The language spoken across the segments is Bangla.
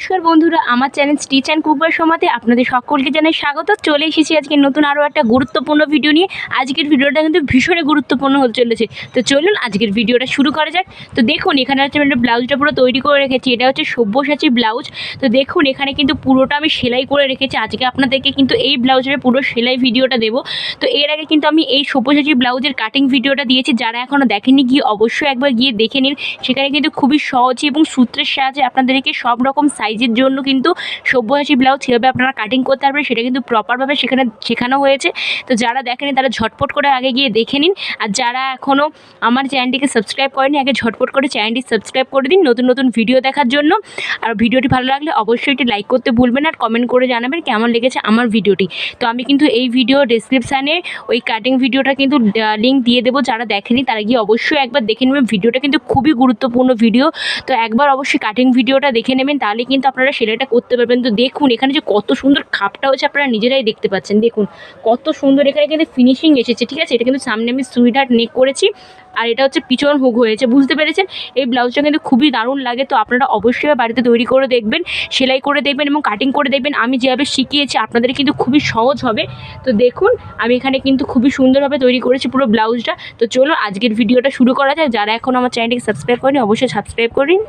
নমস্কার বন্ধুরা, আমার চ্যানেল স্টিচ অ্যান্ড কুকবার সমাতে আপনাদের সকলকে জানাই স্বাগত। চলে এসেছি আজকে নতুন আরও একটা গুরুত্বপূর্ণ ভিডিও নিয়ে। আজকের ভিডিওটা কিন্তু ভীষণই গুরুত্বপূর্ণ হতে চলেছে। তো চলুন আজকের ভিডিওটা শুরু করা যাক। তো দেখুন, এখানে হচ্ছে আমি ব্লাউজটা পুরো তৈরি করে রেখেছি। এটা হচ্ছে সব্যসাচী ব্লাউজ তো দেখুন, এখানে কিন্তু পুরোটা আমি সেলাই করে রেখেছি। আজকে আপনাদেরকে কিন্তু এই ব্লাউজের পুরো সেলাই ভিডিওটা দেবো। তো এর আগে কিন্তু আমি এই সব্যসাচী ব্লাউজের কাটিং ভিডিওটা দিয়েছি। যারা এখনও দেখেনি গিয়ে অবশ্যই একবার গিয়ে দেখে নিন। সেখানে কিন্তু খুবই সহজে এবং সূত্রের সাহায্যে আপনাদেরকে সব রকম সাইজের জন্য কিন্তু সব্যসাচী ব্লাউজ কীভাবে আপনারা কাটিং করতে পারবেন সেটা কিন্তু প্রপারভাবে সেখানে, শেখানো হয়েছে। তো যারা দেখেনি তারা ঝটপট করে আগে গিয়ে দেখে নিন। আর যারা এখনও আমার চ্যানেলটিকে সাবস্ক্রাইব করেনি, আগে ঝটপট করে চ্যানেলটি সাবস্ক্রাইব করে দিন নতুন নতুন ভিডিও দেখার জন্য। আর ভিডিওটি ভালো লাগলে অবশ্যই এটি লাইক করতে ভুলবেন আর কমেন্ট করে জানাবেন কেমন লেগেছে আমার ভিডিওটি তো আমি কিন্তু এই ভিডিও ডেসক্রিপশানে ওই কাটিং ভিডিওটা কিন্তু লিঙ্ক দিয়ে দেবো। যারা দেখেনি তারা গিয়ে অবশ্যই একবার দেখে নেবেন। ভিডিওটা কিন্তু খুবই গুরুত্বপূর্ণ ভিডিও তো একবার অবশ্যই কাটিং ভিডিওটা দেখে নেবেন, তাহলে কিন্তু আপনারা সেলাইটা করতে পারবেন। তো দেখুন, এখানে যে কত সুন্দর খাপটা হচ্ছে আপনারা নিজেরাই দেখতে পাচ্ছেন। দেখুন, কত সুন্দর এখানে কিন্তু ফিনিশিং এসেছে, ঠিক আছে? এটা কিন্তু সামনে আমি সুইডার নেক করেছি আর এটা হচ্ছে পিছন হুক হয়েছে, বুঝতে পেরেছেন? এই ব্লাউজটা কিন্তু খুবই দারুণ লাগে, তো আপনারা অবশ্যই বাড়িতে তৈরি করে দেখবেন, সেলাই করে দেখবেন এবং কাটিং করে দেখবেন। আমি যেভাবে শিখিয়েছি, আপনাদের কিন্তু খুবই সহজ হবে। তো দেখুন, আমি এখানে কিন্তু খুবই সুন্দরভাবে তৈরি করেছি পুরো ব্লাউজটা। তো চলো আজকের ভিডিওটা শুরু করা যায় যারা এখন আমার চ্যানেলটিকে সাবস্ক্রাইব করেনি অবশ্যই সাবস্ক্রাইব করিন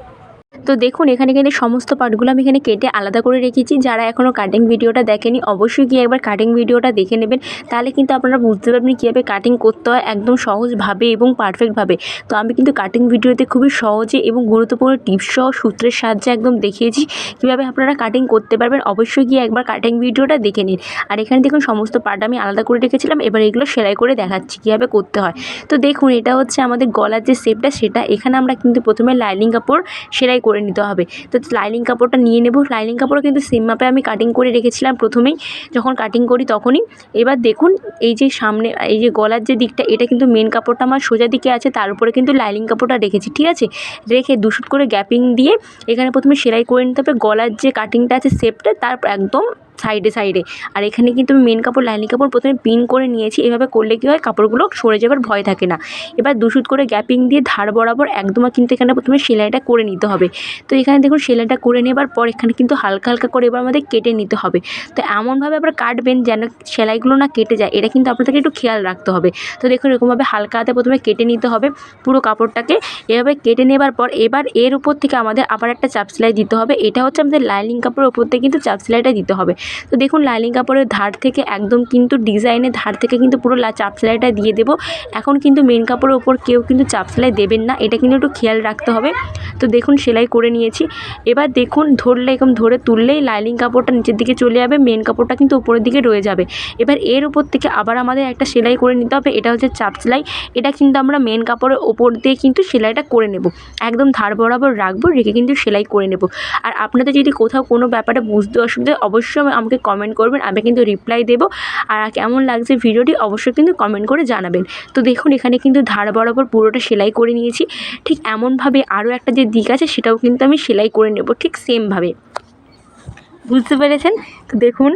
তো দেখুন, এখানে কিন্তু সমস্ত পার্টগুলো আমি এখানে কেটে আলাদা করে রেখেছি। যারা এখনও কাটিং ভিডিওটা দেখেনি, অবশ্যই গিয়ে একবার কাটিং ভিডিওটা দেখে নেবেন। তাহলে কিন্তু আপনারা বুঝতে পারবেন কীভাবে কাটিং করতে হয় একদম সহজভাবে এবং পারফেক্টভাবে তো আমি কিন্তু কাটিং ভিডিওতে খুবই সহজে এবং গুরুত্বপূর্ণ টিপস সহ সূত্রের সাহায্যে একদম দেখিয়েছি কীভাবে আপনারা কাটিং করতে পারবেন। অবশ্যই গিয়ে একবার কাটিং ভিডিওটা দেখে নিন। আর এখানে দেখুন, সমস্ত পার্ট আমি আলাদা করে রেখেছিলাম। এবার এগুলো সেলাই করে দেখাচ্ছি কীভাবে করতে হয়। তো দেখুন, এটা হচ্ছে আমাদের গলার যে শেপটা সেটা এখানে আমরা কিন্তু প্রথমে লাইনিং কাপড় সেলাই করে নিতে হবে। তো লাইনিং কাপড়টা নিয়ে নেব। লাইনিং কাপড়ও কিন্তু সেম মাপে আমি কাটিং করে রেখেছিলাম প্রথমেই। যখন কাটিং করি তখনই। এবার দেখুন, এই যে সামনে, এই যে গলার যে দিকটা, এটা কিন্তু মেন কাপড়টা আমার সোজা দিকে আছে। তার উপরে কিন্তু লাইনিং কাপড়টা রেখেছি, ঠিক আছে? রেখে দুশুট করে গ্যাপিং দিয়ে এখানে প্রথমে সেলাই করে নিতে হবে। গলার যে কাটিংটা আছে শেপটা তার একদম সাইডে সাইডে। আর এখানে কিন্তু আমি মেন কাপড়, লাইনিং কাপড় প্রথমে পিন করে নিয়েছি। এভাবে করলে কী হয়? কাপড়গুলো সরে যাবার ভয় থাকে না। এবার দুশুট করে গ্যাপিং দিয়ে ধার বরাবর একদম কিন্তু এখানে প্রথমে সেলাইটা করে নিতে হবে। তো এখানে দেখুন সেলাইটা করে নেবার পর এখানে কিন্তু হালকা হালকা করে এবার আমাদের কেটে নিতে হবে। তো এমনভাবে আবার কাটবেন যেন সেলাইগুলো না কেটে যায়। এটা কিন্তু আপনাদেরকে একটু খেয়াল রাখতে হবে। তো দেখুন এরকমভাবে হালকা হাতে প্রথমে কেটে নিতে হবে পুরো কাপড়টাকে। এভাবে কেটে নেবার পর এবার এর উপর থেকে আমাদের আবার একটা চাপ সেলাই দিতে হবে। এটা হচ্ছে আমাদের লাইনিং কাপড়ের উপর থেকে কিন্তু চাপ সেলাইটা দিতে হবে। তো দেখুন লাইনিং কাপড়ের ধার থেকে একদম কিন্তু ডিজাইনের ধার থেকে কিন্তু পুরো চাপ সেলাইটা দিয়ে দেবো। এখন কিন্তু মেন কাপড়ের ওপর কেউ কিন্তু চাপ সেলাই দেবেন না, এটা কিন্তু একটু খেয়াল রাখতে হবে। তো দেখুন সেলাই করে নিয়েছি। এবার দেখুন ধরলে এরকম ধরে তুললেই লাইনিং কাপড়টা নিচের দিকে চলে যাবে মেন কাপড়টা কিন্তু উপরের দিকে রয়ে যাবে। এবার এর উপর থেকে আবার আমাদের একটা সেলাই করে নিতে হবে, এটা হচ্ছে চাপ সেলাই। এটা কিন্তু আমরা মেন কাপড়ের ওপর দিয়ে কিন্তু সেলাইটা করে নেব। একদম ধার বরাবর রাখব, রেখে কিন্তু সেলাই করে নেব। আর আপনাদের যদি কোথাও কোনো ব্যাপারে বুঝতে অসুবিধা অবশ্যই আমাকে কমেন্ট করবেন, আমি কিন্তু রিপ্লাই দেবো। আর কেমন লাগছে ভিডিওটি অবশ্যই কিন্তু কমেন্ট করে জানাবেন। তো দেখুন, এখানে কিন্তু ধার বরাবর পুরোটা সেলাই করে নিয়েছি। ঠিক এমনভাবে আরও একটা যে দিক আছে, সেটাও কিন্তু আমি সেলাই করে নেব ঠিক সেমভাবে বুঝতে পেরেছেন? তো দেখুন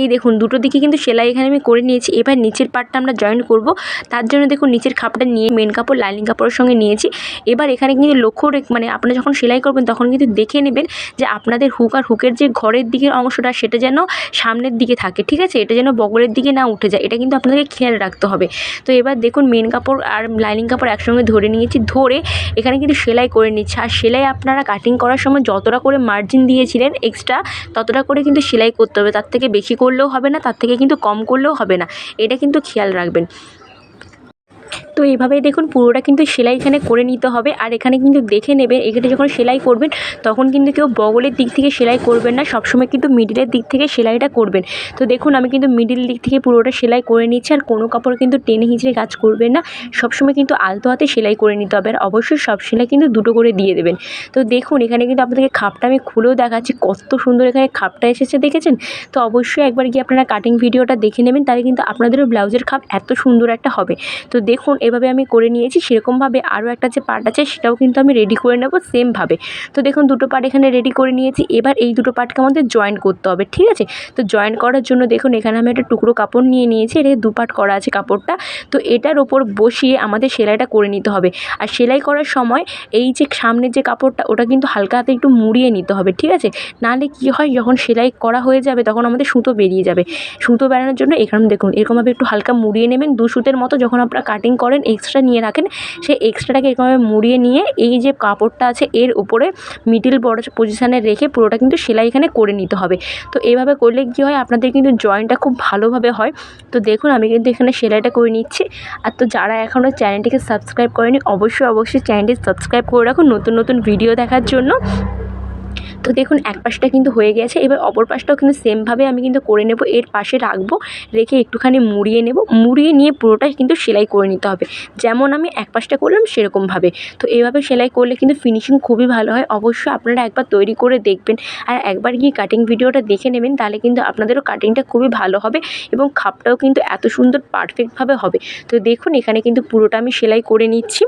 এই দেখুন, দুটো দিকে কিন্তু সেলাই এখানে আমি করে নিয়েছি। এবার নিচের পার্টটা আমরা জয়েন করব। তার জন্য দেখুন, নিচের খাপটা নিয়ে মেন কাপড় লাইনিং কাপড়ের সঙ্গে নিয়েছি। এবার এখানে কিন্তু লক্ষ্য মানে আপনারা যখন সেলাই করবেন, তখন কিন্তু দেখে নেবেন যে আপনাদের হুক আর হুকের যে ঘরের দিকের অংশটা, সেটা যেন সামনের দিকে থাকে, ঠিক আছে? এটা যেন বগলের দিকে না উঠে যায়, এটা কিন্তু আপনাদেরকে খেয়াল রাখতে হবে। তো এবার দেখুন মেন কাপড় আর লাইনিং কাপড় একসঙ্গে ধরে নিয়েছি, ধরে এখানে কিন্তু সেলাই করে নিচ্ছে। আর সেলাই আপনারা কাটিং করার সময় যতটা করে মার্জিন দিয়েছিলেন এক্সট্রা ততটা করে কিন্তু সেলাই করতে হবে। তার থেকে বেশি করলেও হবে না তার থেকে কিন্তু কম করলেও হবে না। এটা কিন্তু খেয়াল রাখবেন। তো এইভাবেই দেখুন পুরোটা কিন্তু সেলাই এখানে করে নিতে হবে। আর এখানে কিন্তু দেখে নেবেন, এখানে যখন সেলাই করবেন, তখন কিন্তু কেউ বগলের দিক থেকে সেলাই করবেন না, সবসময় কিন্তু মিডিলের দিক থেকে সেলাইটা করবেন। তো দেখুন আমি কিন্তু মিডিল দিক থেকে পুরোটা সেলাই করে নিচ্ছি, আর কোনো কাপড় কিন্তু টেনে হিঁচড়ে কাজ করবেন না। সবসময় কিন্তু আলতো হাতে সেলাই করে নিতে হবে, আর অবশ্যই সব সেলাই কিন্তু দুটো করে দিয়ে দেবেন। তো দেখুন এখানে কিন্তু আপনাদেরকে খাপটা আমি খুলেও দেখাচ্ছি, কত সুন্দর এখানে খাপটা এসেছে, দেখেছেন? তো অবশ্যই একবার গিয়ে আপনারা কাটিং ভিডিওটা দেখে নেবেন, তাহলে কিন্তু আপনাদেরও ব্লাউজের খাপ এত সুন্দর একটা হবে। তো দেখুন এভাবে আমি করে নিয়েছি, সেরকমভাবে আরও একটা যে পার্ট আছে সেটাও কিন্তু আমি রেডি করে নেব সেমভাবে তো দেখুন দুটো পার্ট এখানে রেডি করে নিয়েছি, এবার এই দুটো পার্টকে আমাদের জয়েন করতে হবে, ঠিক আছে? তো জয়েন করার জন্য দেখুন এখানে আমি একটা টুকরো কাপড় নিয়ে নিয়েছি এটা দু পার্ট করা আছে কাপড়টা। তো এটার ওপর বসিয়ে আমাদের সেলাইটা করে নিতে হবে। আর সেলাই করার সময় এই যে সামনের যে কাপড়টা, ওটা কিন্তু হালকা হাতে একটু মুড়িয়ে নিতে হবে, ঠিক আছে? নাহলে কী হয়, যখন সেলাই করা হয়ে যাবে তখন আমাদের সুতো বেরিয়ে যাবে। সুতো বেরানোর জন্য এখানে দেখুন, এরকমভাবে একটু হালকা মুড়িয়ে নেবেন। দু সুতের মতো যখন আপনারা কাটিং করেন এক্সট্রা নিয়ে রাখেন। সেই এক্সট্রাটাকে এরকমভাবে মুড়িয়ে নিয়ে এই যে কাপড়টা আছে, এর উপরে মিডিল বড় পজিশানে রেখে পুরোটা কিন্তু সেলাই এখানে করে নিতে হবে। তো এইভাবে করলে কী হয়, আপনাদের কিন্তু জয়েন্টটা খুব ভালোভাবে হয়। তো দেখুন, আমি কিন্তু এখানে সেলাইটা করে নিচ্ছি। আর তো যারা এখনও চ্যানেলটিকে সাবস্ক্রাইব করেনি, অবশ্যই অবশ্যই চ্যানেলটি সাবস্ক্রাইব করে রাখুন নতুন নতুন ভিডিও দেখার জন্য। তো দেখুন, এক পাশটা কিন্তু হয়ে গেছে। এবার অপর পাশটাও কিন্তু সেমভাবে আমি কিন্তু করে নেব। এর পাশে রাখব, রেখে একটুখানি মুড়িয়ে নেব। মুড়িয়ে নিয়ে পুরোটাই কিন্তু সেলাই করে নিতে হবে। যেমন আমি এক পাশটা করলাম, সেরকমভাবে। তো এইভাবে সেলাই করলে কিন্তু ফিনিশিং খুবই ভালো হয়। অবশ্যই আপনারা একবার তৈরি করে দেখবেন। আর একবার গিয়ে কাটিং ভিডিওটা দেখে নেবেন, তাহলে কিন্তু আপনাদেরও কাটিংটা খুবই ভালো হবে এবং খাপটাও কিন্তু এত সুন্দর পারফেক্টভাবে হবে। তো দেখুন, এখানে কিন্তু পুরোটা আমি সেলাই করে নিচ্ছি।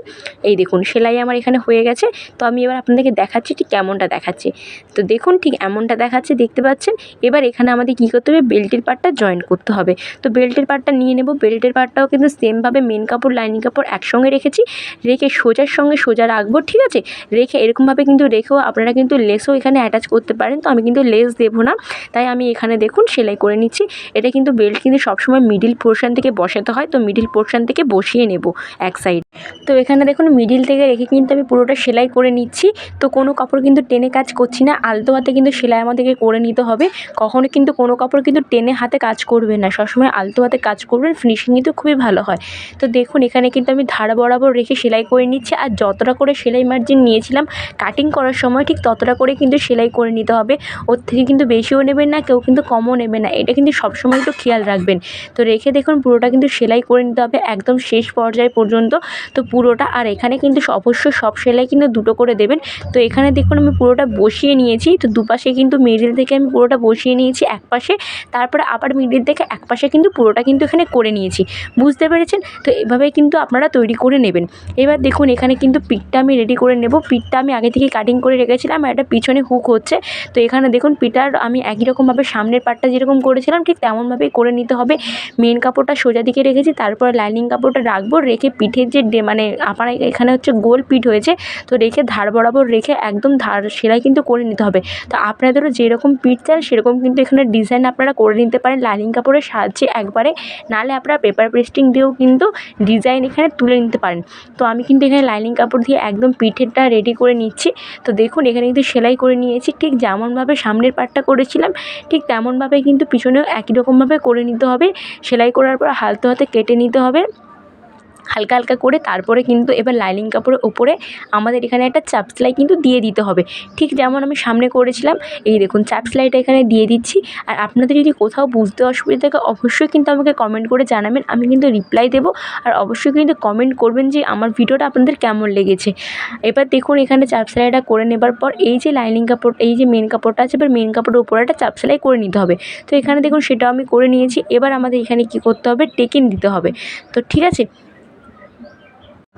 এই দেখুন, সেলাই আমার এখানে হয়ে গেছে। তো আমি এবার আপনাদেরকে দেখাচ্ছি ঠিক কেমনটা দেখাচ্ছে। তো দেখুন ঠিক এমনটা দেখাচ্ছে, দেখতে পাচ্ছেন? এবার এখানে আমাদের কী করতে হবে? বেল্টের পার্টটা জয়েন করতে হবে। তো বেল্টের পার্টটা নিয়ে নেব। বেল্টের পার্টটাও কিন্তু সেমভাবে মেন কাপড় লাইনিং কাপড় একসঙ্গে রেখেছি। রেখে সোজার সঙ্গে সোজা রাখব, ঠিক আছে? রেখে এরকমভাবে কিন্তু রেখেও আপনারা কিন্তু লেসও এখানে অ্যাটাচ করতে পারেন। তো আমি কিন্তু লেস দেবো না। তাই আমি এখানে দেখুন সেলাই করে নিচ্ছি। এটা কিন্তু বেল্ট কিন্তু সবসময় মিডিল পোর্শন থেকে বসাতে হয়। তো মিডিল পোর্শন থেকে বসিয়ে নেব এক সাইড তো এখানে দেখুন মিডিল থেকে রেখে কিন্তু আমি পুরোটা সেলাই করে নিচ্ছি। তো কোনো কাপড় কিন্তু টেনে কাজ করছি না। আলতো হাতে কিন্তু সেলাই আমাদেরকে করে নিতে হবে। কখনো কিন্তু কোনো কাপড় কিন্তু টেনে হাতে কাজ করবেন না। সবসময় আলতো হাতে কাজ করবেন ফিনিশিং কিন্তু খুবই ভালো হয়। তো দেখুন, এখানে কিন্তু আমি ধার বরাবর রেখে সেলাই করে নিচ্ছি। আর যতটা করে সেলাই মার্জিন নিয়েছিলাম কাটিং করার সময় ঠিক ততটা করে কিন্তু সেলাই করে নিতে হবে। ওর থেকে কিন্তু বেশিও নেবেন না, কেউ কিন্তু কমও নেবে না। এটা কিন্তু সবসময় একটু খেয়াল রাখবেন। তো রেখে দেখুন, পুরোটা কিন্তু সেলাই করে নিতে হবে একদম শেষ পর্যায় পর্যন্ত। তো পুরোটা, আর এখানে কিন্তু অবশ্যই সব সেলাই কিন্তু দুটো করে দেবেন। তো এখানে দেখুন, আমি পুরোটা বসিয়ে নিয়েছি। তো দুপাশে কিন্তু মিডিল থেকে আমি পুরোটা বসিয়ে নিয়েছি এক পাশে তারপরে আবার মিডিল থেকে এক পাশে কিন্তু পুরোটা কিন্তু এখানে করে নিয়েছি। বুঝতে পেরেছেন? তো এভাবে কিন্তু আপনারা তৈরি করে নেবেন। এবার দেখুন, এখানে কিন্তু পিঠটা আমি রেডি করে নেব। পিঠটা আমি আগে থেকে কাটিং করে রেখেছিলাম আর একটা পিছনে হুক হচ্ছে। তো এখানে দেখুন, পিঠার আমি একই রকমভাবে সামনের পাটটা যেরকম করেছিলাম, ঠিক তেমনভাবেই করে নিতে হবে। মেন কাপড়টা সোজা দিকে রেখেছি, তারপর লাইনিং কাপড়টা রাখব। রেখে পিঠের যে মানে আমার এখানে হচ্ছে গোল পিঠ হয়েছে। তো রেখে ধার বরাবর রেখে একদম ধার সেলাই কিন্তু করে নিতে হবে। তো আপনাদেরও যেরকম পিঠ চান, সেরকম কিন্তু এখানে ডিজাইন আপনারা করে নিতে পারেন। লাইনিং কাপড়ের সাহায্যে একবারে। নাহলে আপনারা পেপার পেস্টিং দিয়েও কিন্তু ডিজাইন এখানে তুলে নিতে পারেন। তো আমি কিন্তু এখানে লাইনিং কাপড় দিয়ে একদম পিঠেরটা রেডি করে নিচ্ছি। তো দেখুন, এখানে কিন্তু সেলাই করে নিয়েছি। ঠিক যেমনভাবে সামনের পাটটা করেছিলাম, ঠিক তেমনভাবে কিন্তু পিছনেও একই রকমভাবে করে নিতে হবে। সেলাই করার পর হালতে হাতে কেটে নিতে হবে। হালকা হালকা করে তারপরে কিন্তু এবার লাইনিং কাপড়ের ওপরে আমাদের এখানে একটা চাপ সেলাই কিন্তু দিয়ে দিতে হবে। ঠিক যেমন আমি সামনে করেছিলাম, এই দেখুন চাপ সেলাইটা এখানে দিয়ে দিচ্ছি। আর আপনাদের যদি কোথাও বুঝতে অসুবিধা থাকে, অবশ্যই কিন্তু আমাকে কমেন্ট করে জানাবেন, আমি কিন্তু রিপ্লাই দেবো। আর অবশ্যই কিন্তু কমেন্ট করবেন যে আমার ভিডিওটা আপনাদের কেমন লেগেছে। এবার দেখুন এখানে চাপ সেলাইটা করে নেবার পর এই যে লাইনিং কাপড়, এই যে মেন কাপড়টা আছে, এবার মেন কাপড়ের উপরে একটা চাপ সেলাই করে নিতে হবে। তো এখানে দেখুন সেটাও আমি করে নিয়েছি। এবার আমাদের এখানে কী করতে হবে? টেকিন দিতে হবে। তো ঠিক আছে?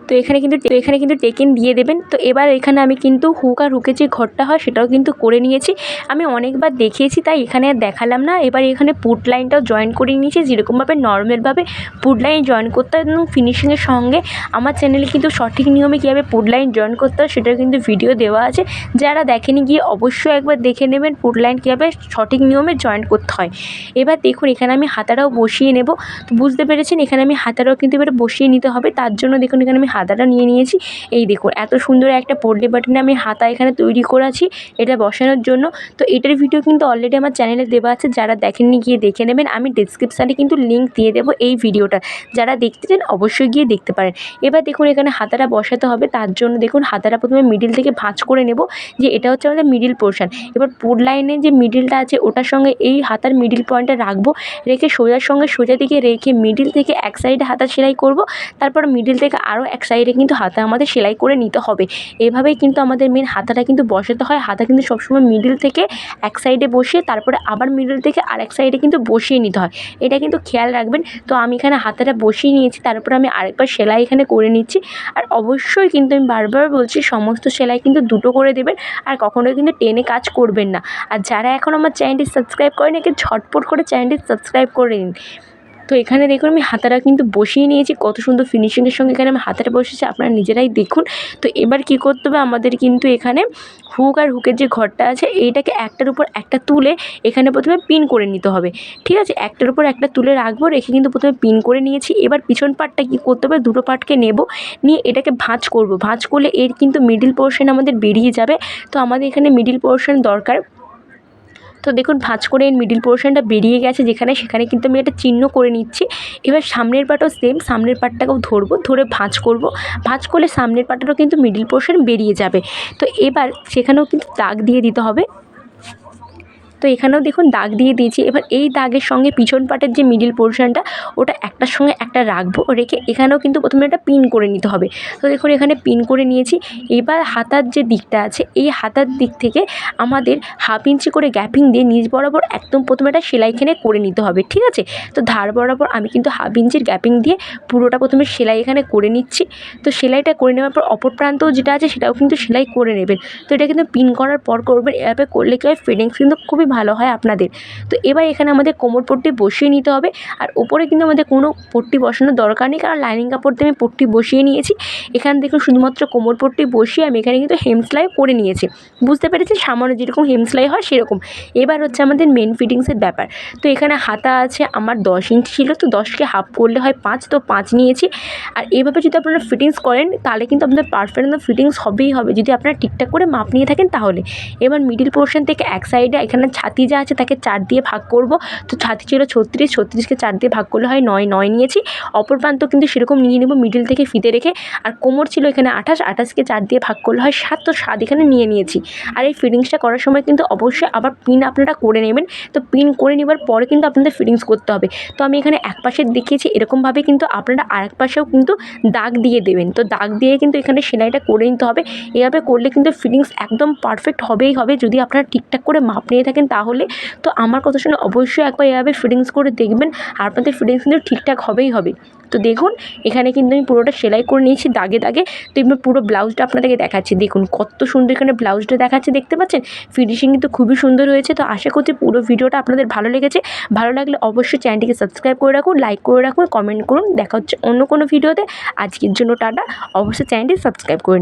তো এখানে কিন্তু এখানে কিন্তু টেকেন দিয়ে দেবেন। তো এবার এখানে আমি কিন্তু হুক আর হুকের যে ঘরটা হয় সেটাও কিন্তু করে নিয়েছি। আমি অনেকবার দেখিয়েছি, তাই এখানে আর দেখালাম না। এবার এখানে পুট লাইনটাও জয়েন করে নিয়েছি। যেরকমভাবে নর্মালভাবে পুট লাইন জয়েন করতে হয় এবং ফিনিশিংয়ের সঙ্গে। আমার চ্যানেলে কিন্তু সঠিক নিয়মে কীভাবে পুট লাইন জয়েন করতে হয় সেটার কিন্তু ভিডিও দেওয়া আছে। যারা দেখেনি, গিয়ে অবশ্যই একবার দেখে নেবেন পুট লাইন কীভাবে সঠিক নিয়মে জয়েন করতে হয়। এবার দেখুন, এখানে আমি হাতাটাও বসিয়ে নেব। তো বুঝতে পেরেছেন, এখানে আমি হাতাটাও কিন্তু এবার বসিয়ে নিতে হবে। তার জন্য দেখুন, এখানে আমি হাতাটা নিয়ে নিয়েছি। এই দেখুন, এত সুন্দর একটা পোটলি বাটনে আমি হাতা এখানে তৈরি করেছি, এটা বসানোর জন্য। তো এটার ভিডিও কিন্তু অলরেডি আমার চ্যানেলে দেওয়া আছে, যারা দেখেননি গিয়ে দেখে নেবেন। আমি ডিসক্রিপশানে কিন্তু লিঙ্ক দিয়ে দেবো এই ভিডিওটা যারা দেখতে চান, অবশ্যই গিয়ে দেখতে পারেন। এবার দেখুন, এখানে হাতাটা বসাতে হবে, তার জন্য দেখুন, হাতাটা প্রথমে মিডিল থেকে ভাঁজ করে নেব, যে এটা হচ্ছে আমাদের মিডিল পোর্শন এবার পোর লাইনে যে মিডিলটা আছে, ওটার সঙ্গে এই হাতার মিডিল পয়েন্টটা রাখব, রেখে সোজার সঙ্গে সোজা দিকে রেখে মিডিল থেকে এক সাইডে হাতা সেলাই করব, তারপর মিডিল থেকে আরও এক এক সাইডে কিন্তু হাতা আমাদের সেলাই করে নিতে হবে। এভাবেই কিন্তু আমাদের মেন হাতাটা কিন্তু বসাতে হয়। হাতা কিন্তু সবসময় মিডিল থেকে এক সাইডে বসিয়ে, তারপরে আবার মিডিল থেকে আরেক সাইডে কিন্তু বসিয়ে নিতে হয়। এটা কিন্তু খেয়াল রাখবেন। তো আমি এখানে হাতাটা বসিয়ে নিয়েছি, তারপরে আমি আরেকবার সেলাই এখানে করে নিচ্ছি। আর অবশ্যই কিন্তু আমি বারবার বলছি, সমস্ত সেলাই কিন্তু দুটো করে দেবেন আর কখনোই কিন্তু টেনে কাজ করবেন না। আর যারা এখন আমার চ্যানেলটি সাবস্ক্রাইব করেন, একে ঝটপট করে চ্যানেলটি সাবস্ক্রাইব করে নিন। তো এখানে দেখুন আমি হাতাটা কিন্তু বসিয়ে নিয়েছি। কত সুন্দর ফিনিশিংয়ের সঙ্গে এখানে আমি হাতাটা বসেছি আপনারা নিজেরাই দেখুন। তো এবার কী করতে হবে? আমাদের কিন্তু এখানে হুক আর হুকের যে ঘরটা আছে, এইটাকে একটার উপর একটা তুলে এখানে প্রথমে পিন করে নিতে হবে। ঠিক আছে? একটার উপর একটা তুলে রাখব, রেখে কিন্তু প্রথমে পিন করে নিয়েছি। এবার পিছন পার্টটা কী করতে হবে? দুটো পার্টকে নেব, নিয়ে এটাকে ভাঁজ করব। ভাঁজ করলে এর কিন্তু মিডিল পোর্শন আমাদের বেরিয়ে যাবে। তো আমাদের এখানে মিডিল পোর্শন দরকার। তো দেখুন ভাঁজ করে এর মিডিল পোর্শনটা বেরিয়ে গেছে যেখানে, সেখানে কিন্তু আমি একটা চিহ্ন করে নিচ্ছি। এবার সামনের পাটও সেম সামনের পাটটাকেও ধরবো, ধরে ভাঁজ করব। ভাঁজ করলে সামনের পাটারও কিন্তু মিডিল পোর্শন বেরিয়ে যাবে। তো এবার সেখানেও কিন্তু দাগ দিয়ে দিতে হবে। তো এখানেও দেখুন দাগ দিয়ে দিয়েছি। এবার এই দাগের সঙ্গে পিছন পাটের যে মিডিল পোর্শনটা ওটা একটার সঙ্গে একটা রাখব। রেখে এখানেও কিন্তু প্রথমে একটা পিন করে নিতে হবে। তো দেখুন এখানে পিন করে নিয়েছি। এবার হাতার যে দিকটা আছে, এই হাতার দিক থেকে আমাদের হাফ ইঞ্চি করে গ্যাপিং দিয়ে নিচ বরাবর একদম প্রথমে একটা সেলাইখানে করে নিতে হবে, ঠিক আছে? তো ধার বরাবর আমি কিন্তু হাফ ইঞ্চির গ্যাপিং দিয়ে পুরোটা প্রথমে সেলাই এখানে করে নিচ্ছি। তো সেলাইটা করে নেওয়ার পর অপর প্রান্তও যেটা আছে সেটাও কিন্তু সেলাই করে নেবেন। তো এটা কিন্তু পিন করার পর করবেন। এভাবে করলে কী হয়? ফিটিংস কিন্তু খুবই ভালো হয় আপনাদের। তো এবার এখানে আমাদের কোমর পট্টি বসিয়ে নিতে হবে। আর ওপরে কিন্তু আমাদের কোনো পট্টি বসানোর দরকার নেই, কারণ লাইনিং কাপড় দিয়ে আমি পট্টি বসিয়ে নিয়েছি। এখানে দেখুন শুধুমাত্র কোমর পট্টি বসিয়ে আমি এখানে কিন্তু হেম সেলাই করে নিয়েছি। বুঝতে পেরেছি সামান্য যেরকম হেম সেলাই হয় সেরকম। এবার হচ্ছে আমাদের মেন ফিটিংসের ব্যাপার। তো এখানে হাতা আছে, আমার দশ ইঞ্চি ছিল, তো দশকে হাফ করলে হয় পাঁচ, তো পাঁচ নিয়েছি। আর এভাবে যদি আপনারা ফিটিংস করেন, তাহলে কিন্তু আপনাদের পারফেক্ট ফিটিংস হবেই হবে। যদি আপনারা ঠিকঠাক করে মাপ নিয়ে থাকেন, তাহলে। এবার মিডিল পোর্শন থেকে এক সাইডে এখানে ছাতি যা আছে তাকে চার দিয়ে ভাগ করব। তো ছাতি ছিল ছত্রিশ, ছত্রিশকে চার দিয়ে ভাগ করলে হয় নয় নয় নিয়েছি। অপর প্রান্ত কিন্তু সেরকম নিয়ে নেব মিডিল থেকে ফিতে রেখে। আর কোমর ছিল এখানে আঠাশ, আঠাশকে চার দিয়ে ভাগ করলে হয় সাত। তো সাত এখানে নিয়ে নিয়েছি। আর এই ফিটিংসটা করার সময় কিন্তু অবশ্যই আবার পিন আপনারা করে নেবেন। তো পিন করে নেবার পরে কিন্তু আপনাদের ফিটিংস করতে হবে। তো আমি এখানে এক পাশে দেখিয়েছি, এরকমভাবে কিন্তু আপনারা আরেক পাশেও কিন্তু দাগ দিয়ে দেবেন। তো দাগ দিয়ে কিন্তু এখানে সেলাইটা করে নিতে হবে। এভাবে করলে কিন্তু ফিটিংস একদম পারফেক্ট হবেই হবে। যদি আপনারা ঠিকঠাক করে মাপ নিয়ে থাকেন তাহলে তো আমার কথা শুনে অবশ্যই একবার এভাবে ফিটিংস করে দেখবেন আর আপনাদের ফিটিংস কিন্তু ঠিকঠাক হবেই হবে। তো দেখুন, এখানে কিন্তু আমি পুরোটা সেলাই করে নিয়েছি দাগে দাগে। তো এবার পুরো ব্লাউজটা আপনাদেরকে দেখাচ্ছি। দেখুন, কত সুন্দর এখানে ব্লাউজটা দেখাচ্ছে, দেখতে পাচ্ছেন? ফিনিশিং কিন্তু খুবই সুন্দর হয়েছে। তো আশা করছি পুরো ভিডিওটা আপনাদের ভালো লেগেছে। ভালো লাগলে অবশ্যই চ্যানেলটিকে সাবস্ক্রাইব করে রাখুন লাইক করে রাখুন কমেন্ট করুন। দেখা হচ্ছে অন্য কোনো ভিডিওতে। আজকের জন্য টাটা। অবশ্যই চ্যানেলটি সাবস্ক্রাইব করে